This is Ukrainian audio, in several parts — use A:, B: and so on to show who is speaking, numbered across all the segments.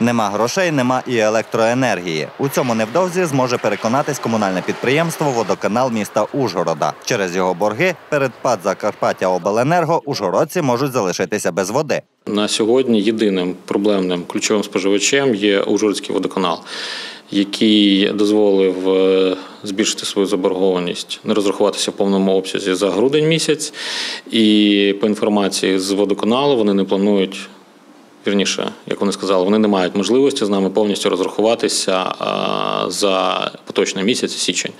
A: Нема грошей, нема і електроенергії. У цьому невдовзі зможе переконатись комунальне підприємство Водоканал міста Ужгорода. Через його борги перед ПАД Закарпаття Обленерго ужгородці можуть залишитися без води.
B: На сьогодні єдиним проблемним ключовим споживачем є Ужгородський водоканал, який дозволив е, збільшити свою заборгованість, не розрахуватися в повному обсязі за грудень місяць. І по інформації з водоканалу вони не планують. Вірніше, як вони сказали, вони не мають можливості з нами повністю розрахуватися за поточний місяць, січень.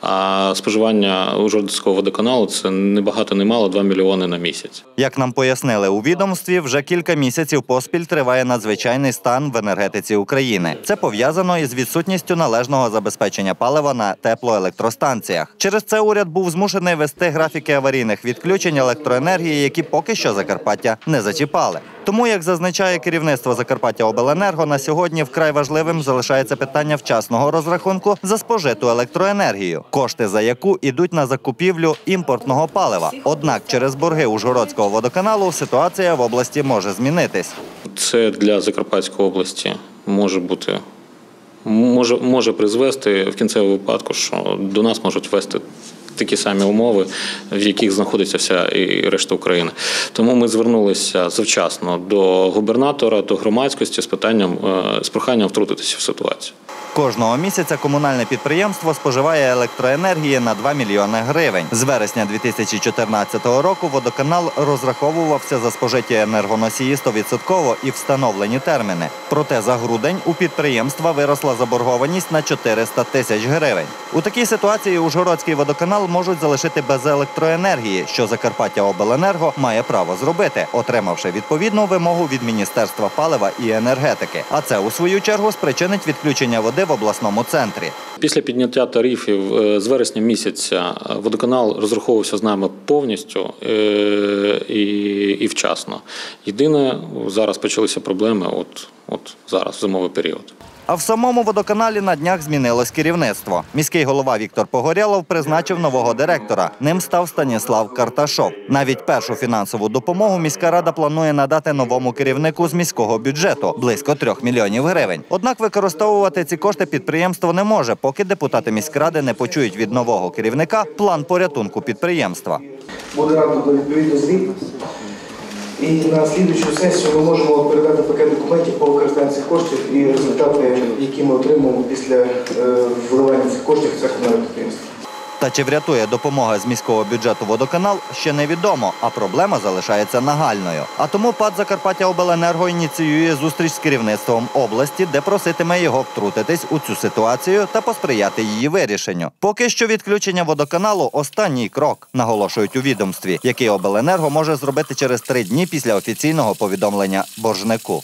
B: А споживання Ужгородського водоканалу це не багато, не мало 2 мільйони на місяць.
A: Як нам пояснили у відомстві, вже кілька місяців поспіль триває надзвичайний стан в енергетиці України. Це пов'язано із відсутністю належного забезпечення палива на теплоелектростанціях. Через це уряд був змушений вести графіки аварійних відключень електроенергії, які поки що Закарпаття не зачіпали. Тому, як зазначає керівництво Закарпаття Обленерго, на сьогодні вкрай важливим залишається питання вчасного розрахунку за спожиту електроенергію, кошти за яку йдуть на закупівлю імпортного палива. Однак через борги Ужгородського водоканалу ситуація в області може змінитись.
B: Це для Закарпатської області може бути. Може, може призвести в кінцевому випадку, що до нас можуть вести такі самі умови, в яких знаходиться вся і решта України. Тому ми звернулися завчасно до губернатора, до громадськості з питанням е, з проханням втрутитися в ситуацію.
A: Кожного місяця комунальне підприємство споживає електроенергії на 2 мільйони гривень. З вересня 2014 року водоканал розраховувався за спожиті енергоносії 100% і встановлені терміни. Проте за грудень у підприємства виросла заборгованість на 400 тисяч гривень. У такій ситуації Ужгородський водоканал можуть залишити без електроенергії, що Закарпаття Обленерго має право зробити, отримавши відповідну вимогу від Міністерства палива і енергетики. А це у свою чергу спричинить відключення води в обласному центрі.
B: Після підняття тарифів е, з вересня місяця е, водоканал розраховувався з нами повністю е, і, і вчасно. Єдине, зараз почалися проблеми. От, от зараз зимовий період.
A: А в самому водоканалі на днях змінилось керівництво. Міський голова Віктор Погорєлов призначив нового директора. Ним став Станіслав Карташов. Навіть першу фінансову допомогу міська рада планує надати новому керівнику з міського бюджету близько трьох мільйонів гривень. Однак використовувати ці кошти підприємство не може, поки депутати міськради не почують від нового керівника план порятунку підприємства.
C: буде надано відповідно звіт. І на слідуючу сесію ми можемо передати пакет документів по використанню цих коштів і результати, які ми отримуємо після е, вливання цих коштів в це комунальне підприємство.
A: Та чи врятує допомога з міського бюджету водоканал, ще невідомо, а проблема залишається нагальною. А тому ПАД Закарпаття Обленерго ініціює зустріч з керівництвом області, де проситиме його втрутитись у цю ситуацію та посприяти її вирішенню. Поки що відключення водоканалу останній крок, наголошують у відомстві, який обленерго може зробити через три дні після офіційного повідомлення боржнику.